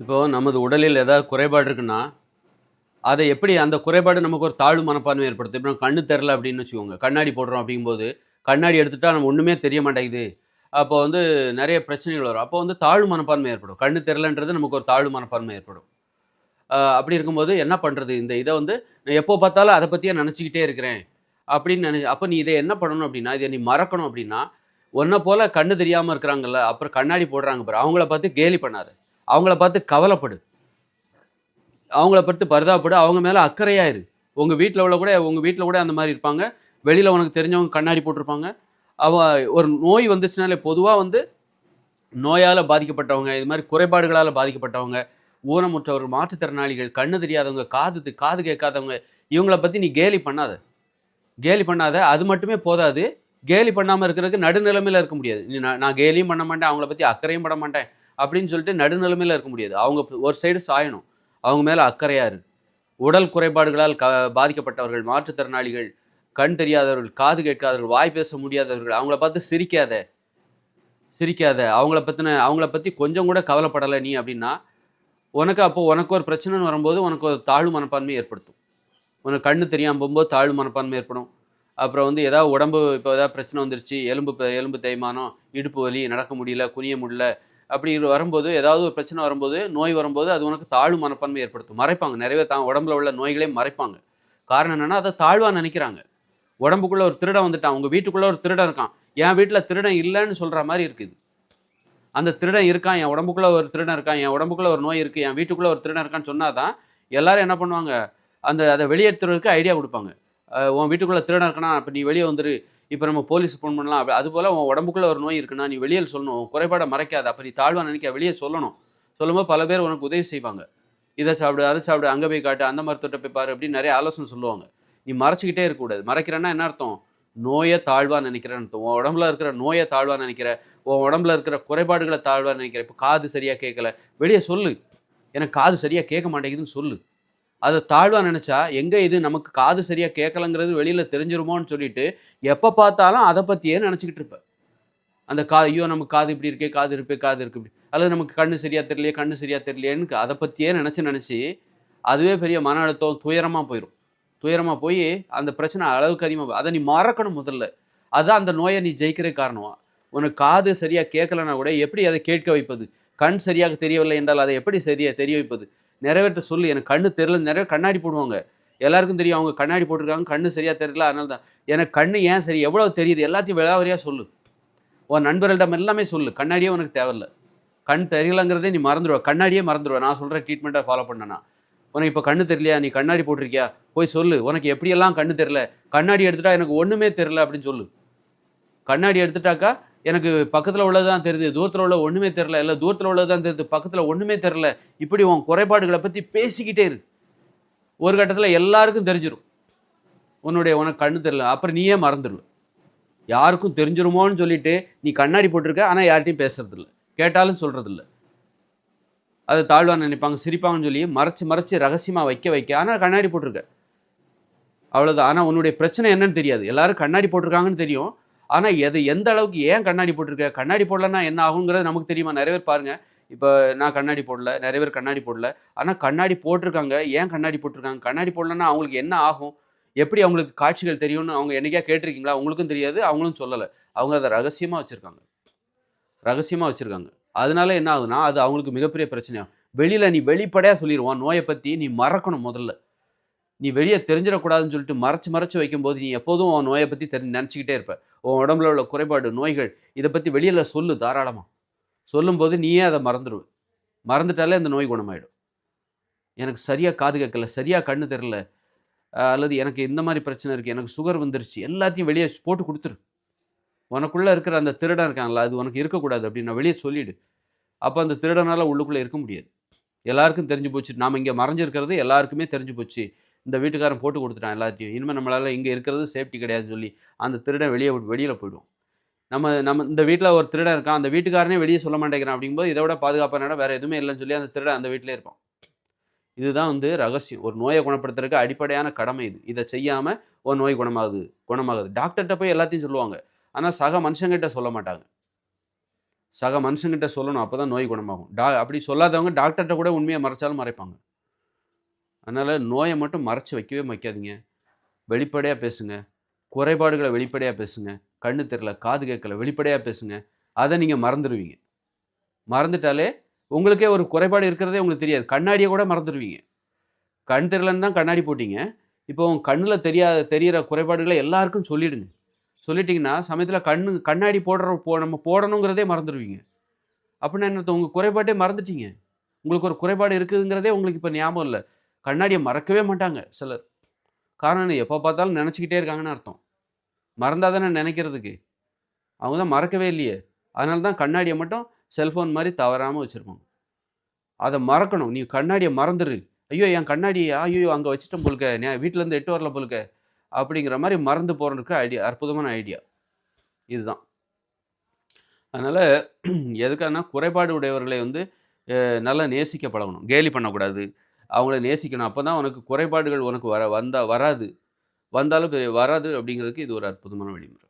இப்போது நமது உடலில் ஏதாவது குறைபாடு இருக்குன்னா, அதை எப்படி அந்த குறைபாடு நமக்கு ஒரு தாழ்வு மனப்பான்மை ஏற்படுத்தும். இப்போ நம்ம கண்ணு தெரில அப்படின்னு வச்சுக்கோங்க. கண்ணாடி போடுறோம் அப்படிங்கும்போது, கண்ணாடி எடுத்துட்டா நம்ம ஒன்றுமே தெரிய மாட்டேங்குது. அப்போ வந்து நிறைய பிரச்சனைகள் வரும். அப்போ வந்து தாழ்வு மனப்பான்மை ஏற்படும். கண்ணு தெரிலன்றது நமக்கு ஒரு தாழ்வு மனப்பான்மை ஏற்படும். அப்படி இருக்கும்போது என்ன பண்ணுறது இந்த இதை வந்து நான் எப்போ பார்த்தாலும் அதை பற்றியே நினச்சிக்கிட்டே இருக்கிறேன். அப்படின்னு நினை அப்போ நீ இதை என்ன பண்ணணும் அப்படின்னா, இதை நீ மறக்கணும் அப்படின்னா, ஒன்றை போல் கண்ணு தெரியாமல் இருக்கிறாங்கல்ல, அப்புறம் கண்ணாடி போடுறாங்க பாரு, அவங்கள பார்த்து கேலி பண்ணாது அவங்கள பார்த்து கவலைப்படு. அவங்கள பார்த்து பரிதாபப்படு. அவங்க மேலே அக்கறையாயிரு உங்கள் வீட்டில் உள்ள கூட உங்கள் வீட்டில் கூட அந்த மாதிரி இருப்பாங்க. வெளியில் உனக்கு தெரிஞ்சவங்க கண்ணாடி போட்டிருப்பாங்க. அவ ஒரு நோய் வந்துச்சுனாலே பொதுவாக வந்து நோயால் பாதிக்கப்பட்டவங்க, இது மாதிரி குறைபாடுகளால் பாதிக்கப்பட்டவங்க, ஊனமுற்றவர்கள், மாற்றுத்திறனாளிகள், கண்ணு தெரியாதவங்க, காது காது கேட்காதவங்க, இவங்கள பற்றி நீ கேலி பண்ணாத. கேலி பண்ணாத. அது மட்டுமே போதாது. கேலி பண்ணாமல் இருக்கிறதுக்கு நடுநிலைமையில இருக்க முடியாது. நீ நான் நான் கேலியும் பண்ண மாட்டேன். அவங்கள பற்றி அக்கறையும் பட மாட்டேன். அப்படின்னு சொல்லிட்டு நடுநிலைமையில இருக்க முடியாது. அவங்க ஒரு சைடு சாயணும். அவங்க மேலே அக்கறையாக இருக்கு உடல் குறைபாடுகளால் க பாதிக்கப்பட்டவர்கள், மாற்றுத்திறனாளிகள், கண் தெரியாதவர்கள், காது கேட்காதவர்கள், வாய் பேச முடியாதவர்கள், அவங்கள பார்த்து சிரிக்காத. சிரிக்காத. அவங்கள பற்றின அவங்கள பற்றி கொஞ்சம் கூட கவலைப்படலை நீ அப்படின்னா, உனக்கு அப்போது உனக்கு ஒரு பிரச்சனைன்னு வரும்போது, உனக்கு ஒரு தாழ்வு மனப்பான்மை ஏற்படுத்தும். உனக்கு கண்ணு தெரியாமல் போகும்போது தாழ்வு மனப்பான்மை ஏற்படும். அப்புறம் வந்து ஏதாவது உடம்பு இப்போ ஏதாவது பிரச்சனை வந்துருச்சு, எலும்பு எலும்பு தேய்மானம், இடுப்பு வலி, நடக்க முடியல, குனிய முடியல, அப்படி வரும்போது ஏதாவது ஒரு பிரச்சனை வரும்போது, நோய் வரும்போது அது உனக்கு தாழ்வு மனப்பான்மை ஏற்படுத்தும். மறைப்பாங்க. நிறைய தான் உடம்புல உள்ள நோய்களே மறைப்பாங்க. காரணம் என்னன்னா, அதை தாழ்வாக நினைக்கிறாங்க உடம்புக்குள்ள ஒரு திருடன் வந்துட்டான். உங்க வீட்டுக்குள்ள ஒரு திருடன் இருக்கான். என் வீட்டில் திருடன் இல்லைன்னு சொல்ற மாதிரி இருக்குது அந்த திருடன் இருக்கான். என் உடம்புக்குள்ள ஒரு திருடன் இருக்கான். என் உடம்புக்குள்ள ஒரு நோய் இருக்கு. என் வீட்டுக்குள்ள ஒரு திருடன் இருக்கான்னு சொன்னால் தான், எல்லாரும் என்ன பண்ணுவாங்க, அந்த அதை வெளியேற்றுறதுக்கு ஐடியா கொடுப்பாங்க உன் வீட்டுக்குள்ளே திருடன் இருக்கானா, இப்போ நீ வெளியே வந்துரு. இப்போ நம்ம போலீஸ் ஃபோன் பண்ணலாம். அப்படி அதுபோல் உன் உடம்புக்குள்ளே ஒரு நோய் இருக்குன்னா, நீ வெளியே சொல்லணும். உன் குறைபாட மறைக்காத. அப்ப நீ தாழ்வாக நினைக்க வெளியே சொல்லணும். சொல்லும்போது பல பேர் உனக்கு உதவி செய்வாங்க. இதை சாப்பிடு, அதை சாப்பிடு, அங்கே போய் காட்டு, அந்த மருத்துவத்தை போய் பாரு அப்படின்னு நிறைய ஆலோசனை சொல்லுவாங்க. நீ மறைச்சிக்கிட்டே இருக்கக்கூடாது. மறைக்கிறேன்னா என்ன அர்த்தம்? நோயை தாழ்வாக நெனைக்கிறேன்னு அர்த்தம். உன் உடம்புல இருக்கிற நோயை தாழ்வாக நினைக்கிற உன் உடம்புல இருக்கிற குறைபாடுகளை தாழ்வாக நினைக்கிற இப்போ காது சரியாக கேட்கல. வெளியே சொல்லு. எனக்கு காது சரியாக கேட்க மாட்டேங்குதுன்னு சொல்லு. அதை தாழ்வாக நினச்சா எங்கே இது நமக்கு காது சரியாக கேட்கலங்கிறது வெளியில் தெரிஞ்சிருமோன்னு சொல்லிட்டு, எப்போ பார்த்தாலும் அதை பற்றியே நினச்சிக்கிட்டு இருப்பேன் அந்த கா ஐயோ! நமக்கு காது இப்படி இருக்கே, காது இருக்கு, காது இருக்கு இப்படி. அல்லது நமக்கு கண்ணு சரியாக தெரியலையே, கண்ணு சரியாக தெரியலையேன்னு அதை பற்றியே நினச்சி நினச்சி அதுவே பெரிய மன அழுத்தம், துயரமாக போயிடும் துயரமாக போய் அந்த பிரச்சனை அளவுக்கு அதிகமாக அதை நீ மறக்கணும் முதல்ல. அதுதான் அந்த நோயை நீ ஜெயிக்கிற காரணம். உனக்கு காது சரியாக கேட்கலன்னா கூட, எப்படி அதை கேட்க வைப்பது? கண் சரியாக தெரியவில்லை என்றால், அதை எப்படி சரியாக தெரிய வைப்பது? நிறைவேற்ற சொல்லு. எனக்கு கண்ணு தெரியல நிறைய கண்ணாடி போடுவாங்க. எல்லாருக்கும் தெரியும் அவங்க கண்ணாடி போட்டிருக்காங்க. கண்ணு சரியாக தெரியல. அதனால தான். எனக்கு கண்ணு ஏன் சரி எவ்வளோ தெரியுது? எல்லாத்தையும் விளாவரியாக சொல்லு. உன் நண்பர்களிடம் எல்லாமே சொல்லு. கண்ணாடியே உனக்கு தேவையில்ல. கண் தெரியலங்கிறதே நீ மறந்துடுவ கண்ணாடியே மறந்துடுவ நான் சொல்கிற ட்ரீட்மெண்ட்டை ஃபாலோ பண்ணேன்னா. உனக்கு இப்போ கண்ணு தெரியலையா? நீ கண்ணாடி போட்டிருக்கியா? போய் சொல்லு. உனக்கு எப்படியெல்லாம் கண்ணு தெரியல? கண்ணாடி எடுத்துட்டா எனக்கு ஒன்றுமே தெரில அப்படின்னு சொல்லு. கண்ணாடி எடுத்துட்டாக்கா, எனக்கு பக்கத்தில் உள்ளது தான் தெரியுது. தூரத்தில் உள்ள ஒன்றுமே தெரில இல்லை தூரத்தில் உள்ளது தான் தெரியுது. பக்கத்தில் ஒன்றுமே தெரில இப்படி உன் குறைபாடுகளை பற்றி பேசிக்கிட்டே இரு. ஒரு கட்டத்தில் எல்லாருக்கும் தெரிஞ்சிடும் உன்னுடைய உனக்கு கண்ணு தெரியல. அப்புறம் நீயே மறந்துருவ. யாருக்கும் தெரிஞ்சிருமோன்னு சொல்லிட்டு, நீ கண்ணாடி போட்டிருக்க. ஆனா யார்ட்டயும் பேசுறதில்ல. கேட்டாலும் சொல்கிறதில்ல அது தாழ்வான நினைப்பாங்க, சிரிப்பாங்கன்னு சொல்லி மறைச்சு மறைச்சு ரகசியமாக வைக்க வைக்க, ஆனால் கண்ணாடி போட்டிருக்க. அவ்வளோதான் ஆனால் உன்னுடைய பிரச்சனை என்னன்னு தெரியாது. எல்லாரும் கண்ணாடி போட்டிருக்காங்கன்னு தெரியும். ஆனால் எது எந்த அளவுக்கு ஏன் கண்ணாடி போட்டிருக்க? கண்ணாடி போடலன்னா என்ன ஆகுங்கிறது நமக்கு தெரியுமா? நிறைய பேர் பாருங்க. இப்போ நான் கண்ணாடி போடல. நிறைய பேர் கண்ணாடி போடல. ஆனால் கண்ணாடி போட்டிருக்காங்க. ஏன் கண்ணாடி போட்டிருக்காங்க? கண்ணாடி போடலன்னா அவங்களுக்கு என்ன ஆகும்? எப்படி அவங்களுக்கு காட்சிகள் தெரியும்னு அவங்க என்னைக்கா கேட்டிருக்கீங்களா? அவங்களுக்கும் தெரியாது. அவங்களும் சொல்லலை அவங்க அதை ரகசியமாக வச்சுருக்காங்க ரகசியமாக வச்சுருக்காங்க அதனால என்ன ஆகுதுன்னா, அது அவங்களுக்கு மிகப்பெரிய பிரச்சனையாகும். வெளியில் நீ வெளிப்படையாக சொல்லிடுவான் நோயை பற்றி நீ மறக்கணும் முதல்ல. நீ வெளியே தெரிஞ்சிடக்கூடாதுன்னு சொல்லிட்டு மறைச்சு மறைச்சு வைக்கும்போது, நீ எப்போதும் உன் நோயை பற்றி தெரி நினச்சிக்கிட்டே இருப்ப. உன் உடம்புல உள்ள குறைபாடு, நோய்கள் இதை பற்றி வெளியில் சொல்லு தாராளமாக சொல்லும்போது நீயே அதை மறந்துடுவ மறந்துட்டாலே அந்த நோய் குணமாயிடும். எனக்கு சரியாக காது கேட்கல. சரியா கண்ணு தெரியல. அல்லது எனக்கு இந்த மாதிரி பிரச்சனை இருக்குது எனக்கு சுகர் வந்துருச்சு. எல்லாத்தையும் வெளியே போட்டு கொடுத்துரு உனக்குள்ளே இருக்கிற அந்த திருடன் இருக்காங்களா அது உனக்கு இருக்கக்கூடாது அப்படின்னு நான் வெளியே சொல்லிவிடு அப்போ அந்த திருடனால் உள்ளுக்குள்ளே இருக்க முடியாது. எல்லாருக்கும் தெரிஞ்சு போச்சு. நாம இங்கே மறைஞ்சிருக்கிறது எல்லாருக்குமே தெரிஞ்சு போச்சு. இந்த வீட்டுக்காரன் போட்டு கொடுத்துட்டான் எல்லாத்தையும். இனிமேல் நம்மளால் இங்கே இருக்கிறது சேஃப்டி கிடையாதுன்னு சொல்லி, அந்த திருடன் வெளியே வெளியில் போயிடுவோம் நம்ம நம்ம இந்த வீட்டில் ஒரு திருடன் இருக்கான். அந்த வீட்டுக்காரனே வெளியே சொல்ல மாட்டேங்கிறான் அப்படிங்கும்போது, இதை விட பாதுகாப்பான இடம் வேறு எதுவுமே இல்லைன்னு சொல்லி அந்த திருடன் அந்த வீட்டிலே இருப்பான். இதுதான் வந்து ரகசியம். ஒரு நோயை குணப்படுத்துறதுக்கு அடிப்படையான கடமை இது. இதை செய்யாமல் ஒரு நோய் குணமாகுது குணமாகுது. டாக்டர்கிட்ட போய் எல்லாத்தையும் சொல்லுவாங்க. ஆனால் சக மனுஷங்கிட்ட சொல்ல மாட்டாங்க. சக மனுஷங்கிட்ட சொல்லணும் அப்போ தான் நோய் குணமாகும் டா அப்படி சொல்லாதவங்க டாக்டர்கிட்ட கூட உண்மையை மறைச்சாலும் மறைப்பாங்க அதனால் நோயை மட்டும் மறைச்சி வைக்கவே வைக்காதீங்க. வெளிப்படையாக பேசுங்க. குறைபாடுகளை வெளிப்படையாக பேசுங்க. கண்ணு தெரில காது கேட்கல வெளிப்படையாக பேசுங்க. அதை நீங்கள் மறந்துடுவீங்க. மறந்துட்டாலே உங்களுக்கே ஒரு குறைபாடு இருக்கிறதே உங்களுக்கு தெரியாது. கண்ணாடியை கூட மறந்துடுவீங்க. கண் தெரிலன்னு தான் கண்ணாடி போட்டிங்க. இப்போ உங்கள் கண்ணில் தெரியாத தெரியிற குறைபாடுகளை எல்லாருக்கும் சொல்லிடுங்க. சொல்லிட்டிங்கன்னா சமயத்தில் கண்ணு கண்ணாடி போடுற போ நம்ம போடணுங்கிறதே மறந்துடுவீங்க. அப்படின்னா என்ன உங்கள் குறைபாட்டே மறந்துட்டீங்க. உங்களுக்கு ஒரு குறைபாடு இருக்குதுங்கிறதே உங்களுக்கு இப்போ ஞாபகம் இல்லை. கண்ணாடியை மறக்கவே மாட்டாங்க சிலர். காரணம் எப்போ பார்த்தாலும் நினச்சிக்கிட்டே இருக்காங்கன்னு அர்த்தம். மறந்தால் தானே நினைக்கிறதுக்கு. அவங்க தான் மறக்கவே இல்லையே. அதனால தான் கண்ணாடியை மட்டும் செல்ஃபோன் மாதிரி தவறாமல் வச்சுருப்பாங்க. அதை மறக்கணும். நீ கண்ணாடியை மறந்துடு ஐயோ என் கண்ணாடி ஐயோ அங்கே வச்சுட்டேன் போலுக்க நான் வீட்டிலேருந்து எட்டு வரல போலுக்க அப்படிங்கிற மாதிரி மறந்து போகிறதுக்கு ஐடியா அற்புதமான ஐடியா. இதுதான். அதனால் எதுக்காகனா குறைபாடு உடையவர்களை வந்து நல்லா நேசிக்க பழகணும் கேலி பண்ணக்கூடாது. அவங்கள நேசிக்கணும். அப்போ தான் உனக்கு குறைபாடுகள் உனக்கு வர வந்தால் வராது. வந்தாலும் பெரிய வராது அப்படிங்கிறதுக்கு இது ஒரு அற்புதமான வழிமுறை.